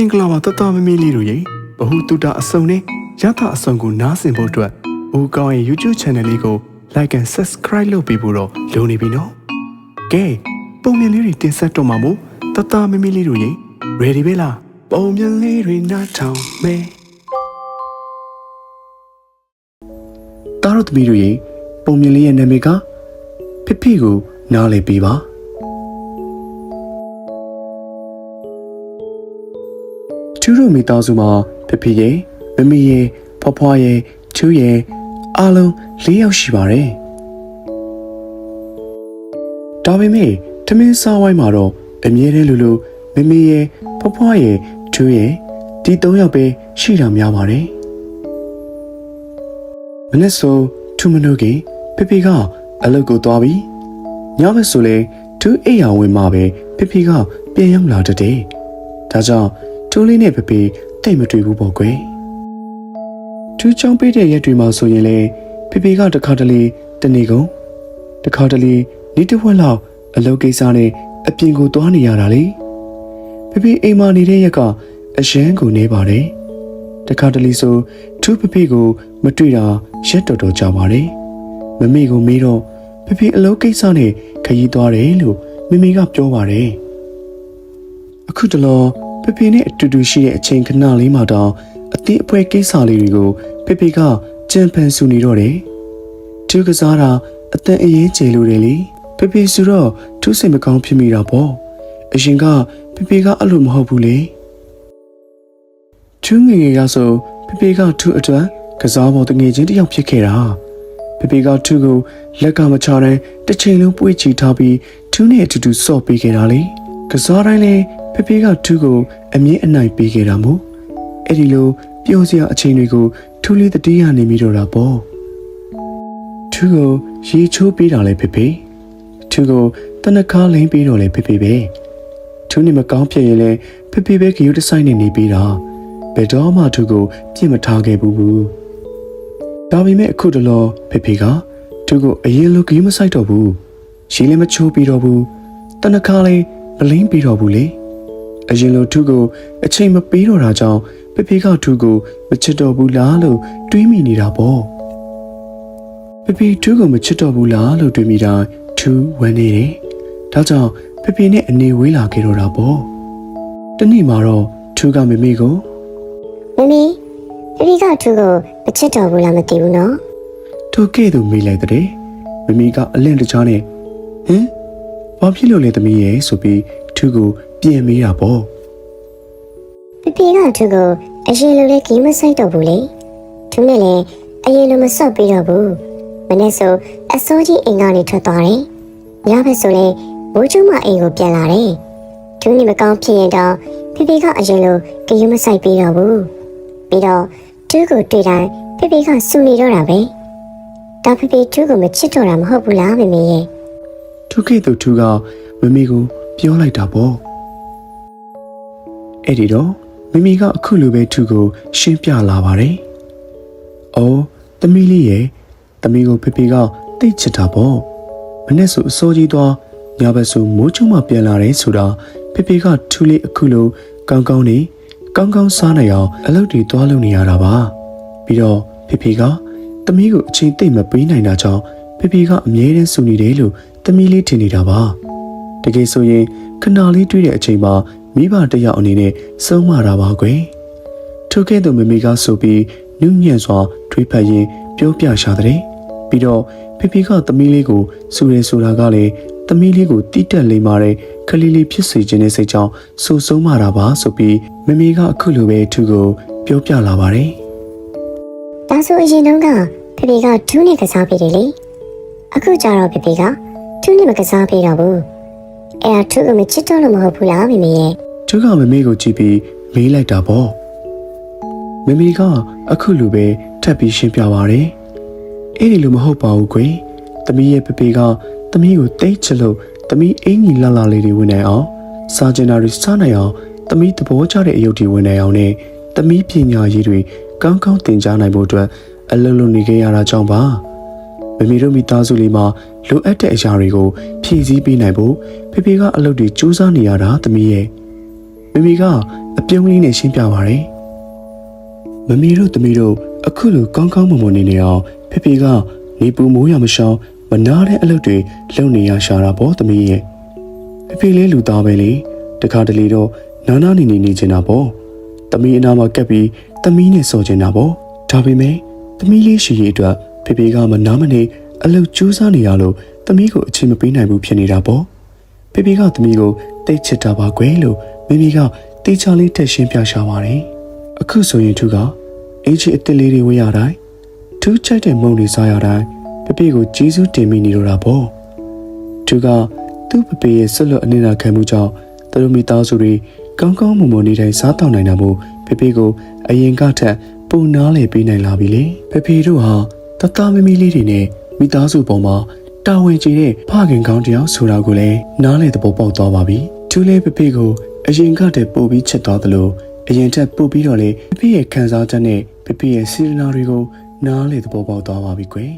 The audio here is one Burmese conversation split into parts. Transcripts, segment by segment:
င်္ဂလာပါတတမမီလေးတို့ရေဘဟုတုတအစုံနဲ့ရသအစုံကိုနားဆင်ဖို့အတွက်ဘူကောင်းရဲ့ YouTube Channel လေးကို Like and Subscribe လုပ်ပေးဖို့တော့လိုနေပြီနော်ကဲပုံမြင်လေးတွေတင်ဆက်တော့မှာမို့တတမမီလေးတို့ရေ Ready ပဲလားပုံမြင်လေးတွေနားထောင်မယ်တားတို့သမီးတို့ရေပုံမြင်လေးရဲ့နာမည်ကဖိဖိကိုနားလည်ပေးပါ ကျူးတို့မိသားစုမှာဖဖေရဲ့မမီရဲ့ဖွားဖွားရဲ့ချူးရဲ့အားလုံး၄ယောက်ရှိပါတယ်။ဒါပေမဲ့တမင်းစားဝိုင်းမှာတော့အမြဲတမ်းလိုလိုမမီရဲ့ဖွားဖွားရဲ့ချူးရဲ့ဒီ၃ယောက်ပဲရှိတာများပါတယ်။မနေ့ဆိုထူမနိုကေဖဖေကအလုပ်ကိုသွားပြီးညဘက်ဆိုလေသူအိယာဝင်မှာပဲဖဖေကပြန်ရောက်လာတတ်တယ်။ဒါကြောင့် တူးလေးနဲ့ပပေတိတ်မတွေ့ဘူးပေါ့ကွယ်။တူးချောင်းပေးတဲ့ရက်တွေမှာဆိုရင်လေပပေကတခါတလေတနေကုန်တခါတလေနေတစ်ဝက်လောက်အလုပ်ကိစ္စနဲ့အပြင်ကိုသွားနေရတာလေ။ပပေအိမ်မှာနေတဲ့ရက်ကအရန်ကိုနေပါတယ်။တခါတလေဆိုထူးပပေကိုမတွေ့တာရက်တော်တော်ကြာပါတယ်။မမေကိုမေးတော့ပပေအလုပ်ကိစ္စနဲ့ခရီးသွားတယ်လို့မမေကပြောပါတယ်။အခုတလော ဖေဖေနဲ့အတူတူရှိတဲ့အချိန်ခဏလေးမှာတော့အသည့်အပွဲကိစ္စလေးတွေကိုဖေဖေကကြံဖန်ဆူနေတော့တယ်။သူကစားတာအတန်အရင်ကျေလို့တယ်လေ။ဖေဖေဆိုတော့သူစိတ်မကောင်းဖြစ်မိတာပေါ့။အရင်ကဖေဖေကအဲ့လိုမဟုတ်ဘူးလေ။သူငယ်ငယ်ကဆိုဖေဖေကသူ့အတွက်ကစားပေါ်တငယ်ချင်းတစ်ယောက်ဖြစ်ခဲ့တာ။ဖေဖေကသူ့ကိုလက်ကမချတဲ့တစ်ချိန်လုံးပွေ့ချီထားပြီးသူနဲ့အတူတူစော့ပေးခဲ့တာလေ။ကစားတိုင်းလဲ ဖေဖေကသူ့ကိုအမြင့်အနိုင်ပေးခဲ့တာမို့အဲ့ဒီလိုပျော်စရာအချိန်တွေကိုထူးလေးတတိယနေမိတော့တာပေါ့သူ့ကိုရေချိုးပေးတာလဲဖေဖေသူ့ကိုတနခါလိမ့်ပေးတော့လဲဖေဖေပဲသူနေမကောင်းဖြစ်ရင်လဲဖေဖေပဲကြရုတဆိုင်နေနေပေးတာဘယ်တော့မှသူ့ကိုပြစ်မထားခဲ့ဘူးဘူးဒါပေမဲ့အခုတလောဖေဖေကသူ့ကိုအရင်လိုကြရုမဆိုင်တော့ဘူးရေလည်းမချိုးပေးတော့ဘူးတနခါလေးမလိမ့်ပေးတော့ဘူးလေ အရင်လိုထုကိုအချိန်မပေးတော့တာကြောင့်ဖေဖေကထုကိုမချစ်တော့ဘူးလားလို့တွေးမိနေတာပေါ့ဖေဖေထုကိုမချစ်တော့ဘူးလားလို့တွေးမိတာထုဝမ်းနေတယ်ဒါကြောင့်ဖေဖေနဲ့အနေဝေးလာခဲ့တော့တာပေါ့တနေ့မှာတော့ထုကမေမေကိုမမီအဖေကသူ့ကိုမချစ်တော်ဘူးလားမသိဘူးနော်ထိုကဲ့သို့မေးလိုက်တဲ့မမေကအလန့်တကြားနဲ့ဟင်ဘာဖြစ်လို့လဲသမီးရဲ့ဆိုပြီးထုကို ပြန်မေးတာပေါ့ဖေဖေကသူ့ကိုအရင်လိုလဲကြီးမဆိုင်တော့ဘူးလေသူနဲ့လည်းအရင်လိုမဆော့ပြီးတော့ဘူးမနေ့ဆိုအစိုးကြီးအိမ်ကနေထွက်သွားတယ်ညဘက်ဆိုလဲမိုးချုံမအိမ်ကိုပြန်လာတယ်သူနေမကောင်းဖြစ်ရင်တော့ဖေဖေကအရင်လိုကြီးမဆိုင်ပြီးတော့ဘူးပြီးတော့သူ့ကိုတွေ့တိုင်းဖေဖေကစူနေတော့တာပဲဒါဖေဖေသူ့ကိုမချစ်တော့တာမဟုတ်ဘူးလားမမေရဲ့သူကဲ့သို့သူကမမေကိုပြောလိုက်တာပေါ့ အဲ့ဒီတော့မမေကအခုလိုပဲသူကို ရှင်းပြလာပါတယ်။အော်သမီးလေးရဲ့သမီးကိုဖေဖေကတိတ်ချစ်တာပေါ့မနေ့ဆိုအစိုးကြီးသွားညဘက်ဆိုမိုးချုံမှပြန်လာတယ်ဆိုတာဖေဖေကထူလေးအခုလိုကောင်းကောင်းနေကောင်းကောင်းစားနိုင်အောင်အလုပ်တွေသွားလုပ်နေရတာပါပြီးတော့ဖေဖေကသမီးကိုအချိန်သိမ့်မပေးနိုင်တာကြောင့်ဖေဖေကအမြဲတမ်းစုနေတယ်လို့သမီးလေးထင်နေတာပါတကယ်ဆိုရင်ခဏလေးတွေ့တဲ့အချိန်မှာ မိဘတစ်ယောက်အနေနဲ့ဆုံးမတာပါကွယ်ထိုကဲ့သို့မမေကဆိုပြီးနုညံ့စွာထွေးဖက်ရင်းပြောပြရှာတဲ့ပြီးတော့ဖေဖေကသမီးလေးကိုစူရဲဆိုတာကလည်းသမီးလေးကိုတိတက်လိမ့်မာတဲ့ခလေးလေးဖြစ်စေခြင်းနဲ့စိတ်ကြောင့်ဆူဆုံးမတာပါဆိုပြီးမမေကအခုလိုပဲသူကိုပြောပြလာပါတယ်ဒါဆိုအရင်တုန်းကဖေဖေကဒူးနဲ့ကစားပေးတယ်လေအခုကျတော့ဖေဖေကဒူးနဲ့မကစားပေးတော့ဘူးအဲ့ဒါသူ့ကိုမချစ်တော့လို့မဟုတ်ဘူးလားမေမေရဲ့ သူကမမေကိုကြည့်ပြီးမေးလိုက်တာပေါ့မမေကအခုလိုပဲထပ်ပြီးရှင်းပြပါတယ်အဲ့ဒီလိုမဟုတ်ပါဘူးကွယ်သမီးရဲ့ပပေကသမီးကိုတိတ်ချလို့သမီးအင်ကြီးလှလှလေးတွေဝင်နိုင်အောင်စာကျင်တာတွေစားနိုင်အောင်သမီးသဘောကျတဲ့အယုတ်တွေဝင်နိုင်အောင်နဲ့သမီးပညာရေးတွေကောင်းကောင်းသင်ကြားနိုင်ဖို့အတွက်အလုပ်လုပ်နေကြရတာကြောင့်ပါမမေတို့မိသားစုလေးမှာလိုအပ်တဲ့အရာတွေကိုဖြည့်ဆည်းပေးနိုင်ဖို့ဖေဖေကအလုပ်တွေစူးစမ်းနေရတာသမီးရဲ့ မိမိကအပြုံးလေးနဲ့ရှင်းပြပါရယ်မမီတို့သမီးတို့အခုလိုကောင်းကောင်းမွန်မွန်နေနေအောင်ဖေဖေကနေပူမိုးရမရှောင်းမနာတဲ့အလုပ်တွေလုပ်နေရရှာတာပေါ့သမီးရဲ့ဖေဖေလေးလူသားပဲလေတခါတလေတော့နာနာနေနေနေချင်တာပေါ့သမီးအနာမှာကပ်ပြီးသမီးနဲ့စော်ချင်တာပေါ့ဒါပေမဲ့သမီးလေးရှိရေးအတွက်ဖေဖေကမနာမနေအလုပ်ကြိုးစားနေရလို့သမီးကိုအချိန်မပေးနိုင်ဘူးဖြစ်နေတာပေါ့ဖေဖေကသမီးကိုတိတ်ချစ်တာပါကွယ်လို့ မိမိကတေချာလေးထက်ရှင်းပြရှာပါတယ်။အခုဆိုရင်သူကအင်ဂျီအစ်စ်လေးတွေဝေးရတိုင်းသူချိုက်တဲ့မုံတွေစားရတိုင်းဖေဖေကိုကျေးဇူးတင်မိနေတော့တာပေါ့။သူကသူ့ဖေဖေရဲ့ဆက်လွတ်အနေတာခံမှုကြောင့်သူတို့မိသားစုတွေကောင်းကောင်းမွန်မွန်နေတိုင်းစားတောင်းနိုင်တာမို့ဖေဖေကိုအရင်ကထက်ပုံနာလေပေးနိုင်လာပြီလေ။ဖေဖေတို့ဟာတသားမမီလေးတွေနဲ့မိသားစုပေါ်မှာတာဝန်ကျတဲ့ဖခင်ကောင်းတယောက်ဆိုတာကိုလည်းနားလေသဘောပေါက်သွားပါပြီ။သူလည်းဖေဖေကို အရင်ကတည်းပို့ပြီးချစ်သွားသလိုအရင်ထက်ပို့ပြီးတော့လေဖေဖေရဲ့ခံစားချက်နဲ့ဖေဖေရဲ့စေတနာတွေကိုနားလေသဘောပေါက်သွားပါပြီကွယ်။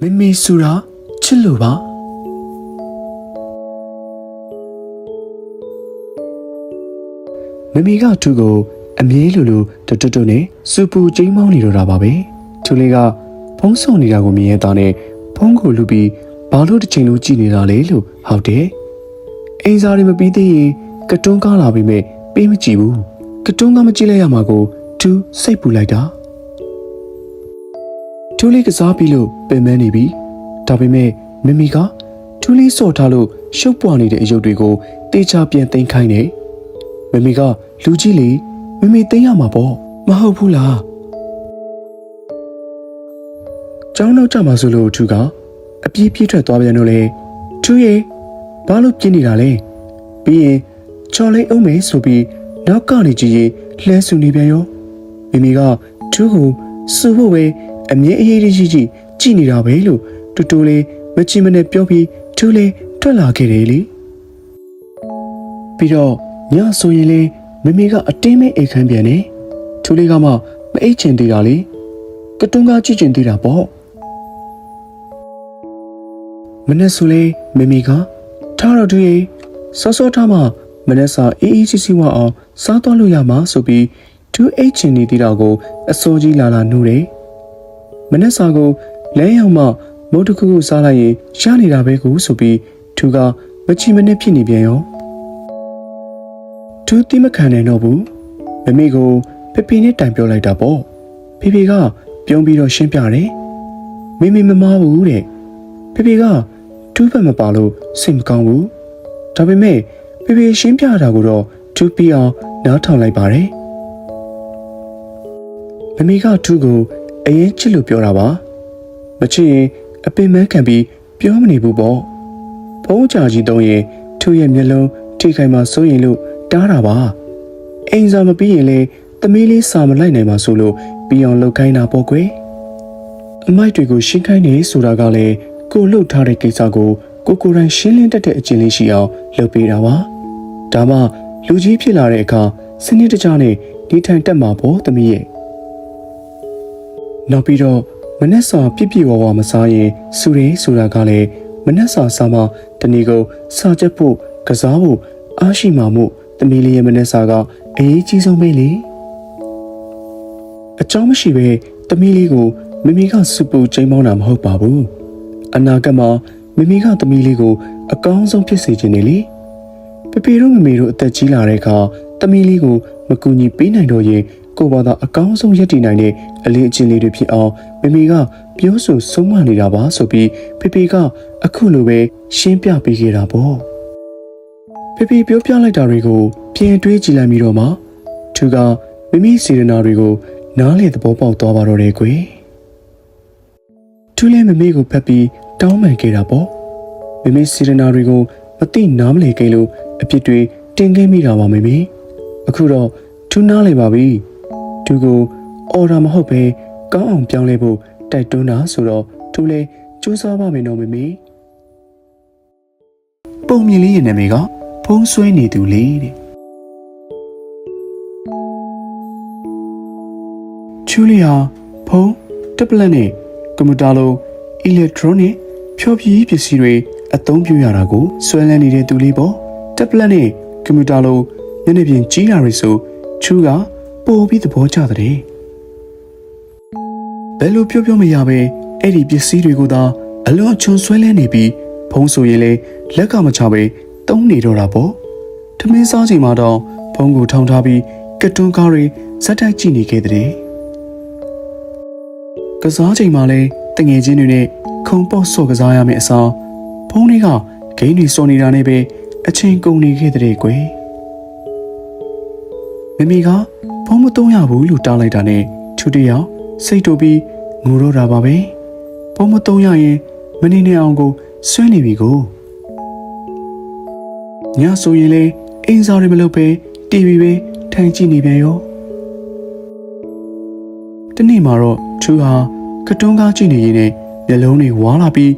မမေဆူရာချစ်လို့ပါမမီကသူ့ကိုအမြဲလိုလိုတွတ်တွတ်နဲ့စူပူကျိမ်းမောင်းနေတော့တာပါပဲသူလေးကဖုံးဆုံနေတာကိုမြင်ရတာနဲ့ဖုံးကိုလူပြီးဘာလို့တစ်ချိန်လုံးကြည့်နေတာလဲလို့ဟုတ်တယ် အိမ်စားတွေမပြီးသေးရင်ကတွန်းကားလာပြီးမဲ့ပေးမကြည့်ဘူးကတွန်းကမကြည့်လိုက်ရမှာကိုသူစိတ်ပူလိုက်တာသူလေးကစားပြီးလို့ပင်ပန်းနေပြီဒါပေမဲ့မမီကသူလေးစော့ထားလို့ရှုပ်ပွားနေတဲ့အယုတ်တွေကိုတေချာပြန်သိမ်းခိုင်းတယ်မမီကလူကြီးလေမမီသိမ်းရမှာပေါ့မဟုတ်ဘူးလားကျောင်းနောက်ကြမှာဆိုလို့သူကအပြေးပြေးထွက်သွားပြန်တော့လေသူရဲ့ ဘာလို့ပြင်းနေတာလဲပြီးရင်ချော်လေးအောင်မေဆိုပြီးနောက်ကနေကြည့်ရင်လှဲဆူနေပြန်ရောမိမိကသူ့ကိုစူဖို့ပဲအမြင်အေးအေးကြီးကြီးကြည့်နေတာပဲလို့တူတူလေးမချင်မနဲ့ပြောပြီးသူလေးထွက်လာခဲ့တယ်လေပြီးတော့ညဆိုရင်လေမမေကအတင်းမဲအိတ်ခမ်းပြန်နေသူလေးကမှမအိတ်ချင်သေးတာလေကတုံးကကြည့်ချင်သေးတာပေါ့မနေ့ဆိုလေမမေက ထားတော့သူရေစောစောထားမှမနေ့စာအေးအေးချီချီဝအောင်စားတော့လို့ရမှာဆိုပြီးသူအိတ်ချင်နေသေးတာကိုအစိုးကြီးလာလာနှူးတယ်မနေ့စာကိုလဲရောက်မှမုတ်တခုခုစားလိုက်ရင်ရနေတာပဲကူဆိုပြီးသူကမချီမနစ်ဖြစ်နေပြန်ရောသူတိမခံနိုင်တော့ဘူးမမေကိုဖေဖေနဲ့တိုင်ပြောလိုက်တာပေါ့ဖေဖေကပြုံးပြီးတော့ရှင်းပြတယ်မမေမမားဘူးတဲ့ဖေဖေက သူ့ဘက်မပါလို့စိတ်မကောင်းဘူးဒါပေမဲ့ဖေဖေရှင်းပြတာကိုတော့သူပြီးအောင်နားထောင်လိုက်ပါတယ်မမေကသူ့ကိုအရင်ချစ်လို့ပြောတာပါမချစ်ရင်အပင်မခံပြီးပြောမနေဘူးပေါ့ဖုံးကြကြီးတုံးရင်သူ့ရဲ့မျက်လုံးထိခိုက်မှစိုးရင်လို့တားတာပါအိမ်စာမပြီးရင်လေသမီးလေးစာမလိုက်နိုင်ပါဆိုလို့ပြီးအောင်လုပ်ခိုင်းတာပေါ့ကွယ်အမိုက်တွေကိုရှင်းခိုင်းနေဆိုတာကလည်း ကိုလှုပ်ထားတဲ့ကိစ္စကိုကိုကိုယ်တိုင်ရှင်းလင်းတတ်တဲ့အကျင့်လေးရှိအောင်လုပ်ပေးတာပါဒါမှလူကြီးဖြစ်လာတဲ့အခါစနစ်တကျနဲ့ဒီထိုင်တက်မှာပေါ့သမီးရဲ့နောက်ပြီးတော့မနက်စာပြည့်ပြည့်ဝဝမစားရင်စူရဲဆိုတာကလည်းမနက်စာစားမှတနေ့ကိုစာချက်ဖို့ကစားဖို့အားရှိမှမို့သမီးလေးရဲ့မနက်စာကအရေးကြီးဆုံးပဲလေအကြောင်းမရှိပဲသမီးလေးကိုမမီကစပူချိန်မောင်းတာမဟုတ်ပါဘူး အနာဂတ်မှာမမီကသမီးလေးကိုအကောင်းဆုံးဖြစ်စေချင်နေလေပပီတို့မမေတို့အသက်ကြီးလာတဲ့အခါသမီးလေးကိုမကူညီပေးနိုင်တော့ရင်ကိုယ့်ဘာသာအကောင်းဆုံးရည်တည်နိုင်တဲ့အလေးအကျင့်လေးတွေဖြစ်အောင်မမီကပြောဆိုဆုံးမနေတာပါဆိုပြီးဖေဖေကအခုလိုပဲရှင်းပြပေးခဲ့တာပေါ့ဖေဖေပြောပြလိုက်တာတွေကိုပြန်တွေးကြည့်လိုက်ပြီးတော့မှသူကမိမိစေရနာတွေကိုနားလေသဘောပေါက်သွားပါတော့တယ်ကွယ် သူလည်းမမေကိုဖက်ပြီးတောင်းပန်ခဲ့တာပေါ့မိမိစေရနာတွေကိုမသိနားမလည်ခဲ့လို့အပြစ်တွေတင်ခဲ့မိတာပါမေမေအခုတော့သူနားလေပါပြီသူကိုအော်ဒါမဟုတ်ပဲကောင်းအောင်ပြောင်းလဲဖို့တိုက်တွန်းတာဆိုတော့သူလည်းစူးစမ်းပါမယ်နော်မေမေပုံမြင်လေးရဲ့နာမည်ကဖုံးဆွဲနေသူလေတဲ့ချူလီဟာဖုံးတက်ပလက်နဲ့ ကွန်ပျူတာလိုအီလက်ထရောနစ်ဖြောပြည်းပစ္စည်းတွေအသုံးပြုရတာကိုဆွဲလန်းနေတဲ့သူလေးပေါ့တက်ပလက်နဲ့ကွန်ပျူတာလိုညနေပြင်ကြီးလာရီဆိုချူကပို့ပြီးသဘောကျတဲ့ဘယ်လိုပြောပြောမရပဲအဲ့ဒီပစ္စည်းတွေကိုသာအလွန်ချွန်ဆွဲလဲနေပြီးဖုံးဆိုရင်လေလက်ကမချပဲတုံးနေတော့တာပေါ့ထမင်းစားချိန်မှာတော့ဖုံးကိုထောင်ထားပြီးကတ်တွန်းကားတွေဇက်တိုက်ကြည့်နေခဲ့တဲ့ ကစားချိန်မှာလဲတငယ်ချင်းတွေနဲ့ခုံပေါ့ဆော့ကစားရမယ့်အစားဖုံးတွေကဂိမ်းတွေစော်နေတာနဲ့ပဲအချိန်ကုန်နေခဲ့တဲ့ကွယ်မမီကဖုံးမသုံးရဘူးလို့တားလိုက်တာနဲ့ချူတယောက်စိတ်တူပြီးငိုတော့တာပါပဲဖုံးမသုံးရရင်မနေနေအောင်ကိုဆွဲနေပြီကိုညဆိုရင်လေအင်းစားတွေမလုပ်ပဲတီဗီပဲထိုင်ကြည့်နေပြန်ရောတနေ့မှာတော့ ချူဟာကတွန်းကားကြည့်နေရင်နဲ့မျက်လုံးတွေဝါလာပြီး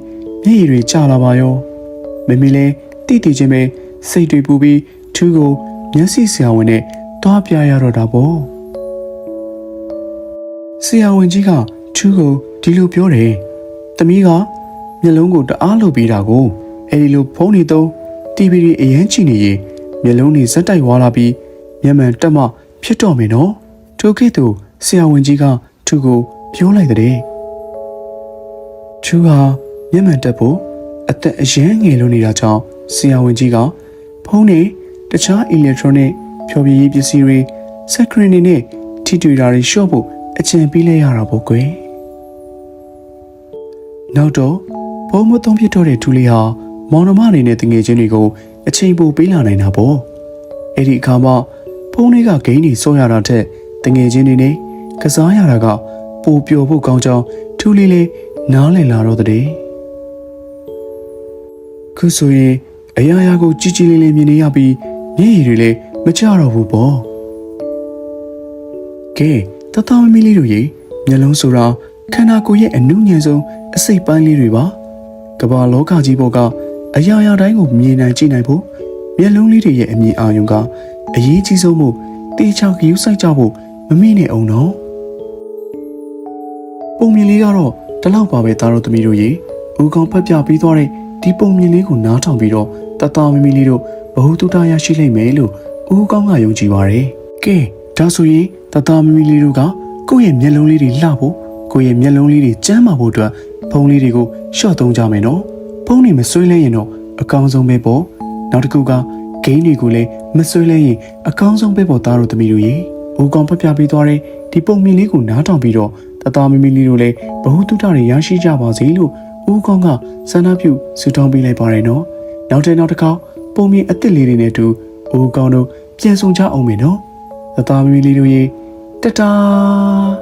မျက်ရည်တွေကျလာပါရောမမီလဲတိတိချင်းပဲစိတ်တွေပူပြီးချူကိုမျက်စိဆရာဝန်နဲ့တွားပြရတော့တာပေါ့ဆရာဝန်ကြီးကချူကိုဒီလိုပြောတယ်တမီးကမျက်လုံးကိုတအားလုပ်ပြီးတာကိုအဲဒီလိုဖုန်းနေတော့တီဗီတွေအရန်ချီနေရင်မျက်လုံးတွေဇက်တိုက်ဝါလာပြီးမျက်မှန်တက်မှဖြစ်တော့မယ်နော်ထိုကိတူဆရာဝန်ကြီးကသူ့ကို ပြောလိုက်တဲ့ချူဟာမျက်မှန်တက်ဖို့အသက်အရန်ငယ်လို့နေတာကြောင့်ဆရာဝန်ကြီးကဖုန်းနဲ့တခြား electronic ဖြောပြရေးပစ္စည်းတွေစက်ခရင်တွေနဲ့ထိတွေ့တာတွေရှော့ဖို့အကြံပေးလိုက်ရတာပေါ့ကွယ်နောက်တော့ဘုံမသုံးဖြစ်တော့တဲ့ထူလေးဟာမောင်နှမအနေနဲ့တငယ်ချင်းတွေကိုအချိန်ပိုပေးလာနိုင်တာပေါ့အဲ့ဒီအခါမှာဖုန်းတွေကဂိမ်းတွေစောရတာထက်တငယ်ချင်းတွေနဲ့ကစားရတာက ပိုပျော်ဖို့ကောင်းကြောင်းထူလေးလေးနားလည်လာတော့တဲ့ခုဆိုရင်အရာရာကိုကြီးကြီးလေးလေးမြင်နေရပြီးမျက်ရည်တွေလည်းမကျတော့ဘူးပေါ့ကဲတတော်မီလေးတို့ရေမျက်လုံးဆိုတာခန္ဓာကိုယ်ရဲ့အနုညံဆုံးအစိတ်ပိုင်းလေးတွေပါကမ္ဘာလောကကြီးပေါ်ကအရာရာတိုင်းကိုမြင်နိုင်ကြည့်နိုင်ဖို့မျက်လုံးလေးတွေရဲ့အမြင်အာရုံကအရေးကြီးဆုံးမို့တေချာဂရုစိုက်ကြဖို့မမေ့နဲ့အောင်တော့ ပုံမြင်လေးကတော့တလောက်ပါပဲသားတို့သမီးတို့ရေဦးကောင်ဖက်ပြပြီးသွားတဲ့ဒီပုံမြင်လေးကိုနားထောင်ပြီးတော့တတမီမီလေးတို့ဘ ഹു တုတရရှိလိမ့်မယ်လို့ဦးကောင်ကယုံကြည်ပါတယ်ကဲဒါဆိုရင်တတမီမီလေးတို့ကကိုယ့်ရဲ့မျက်လုံးလေးတွေလှဖို့ကိုယ့်ရဲ့မျက်လုံးလေးတွေကျန်းမာဖို့အတွက်ဖုံးလေးတွေကိုရှော့သုံးကြမယ်နော်ဖုံးတွေမဆွေးလဲရင်တော့အကောင်းဆုံးပဲပေါ့နောက်တစ်ခုကဂိမ်းတွေကိုလည်းမဆွေးလဲရင်အကောင်းဆုံးပဲပေါ့သားတို့သမီးတို့ရေဦးကောင်ဖက်ပြပြီးသွားတဲ့ ဒီပုံမြင်လေးကိုနားထောင်ပြီးတော့တတမီမီလေးတို့လည်းဘ ഹു တုတတွေရရှိကြပါစေလို့ဦးကောင်ကဆန္ဒပြုဆုတောင်းပေးလိုက်ပါတယ်နော်နောက်တဲ့နောက်တစ်ခေါက်ပုံမြင်အစ်စ်လေးတွေနဲ့အတူဦးကောင်တို့ပြန်ဆောင်ကြအောင်မယ်နော်တတမီမီလေးတို့ရေတတား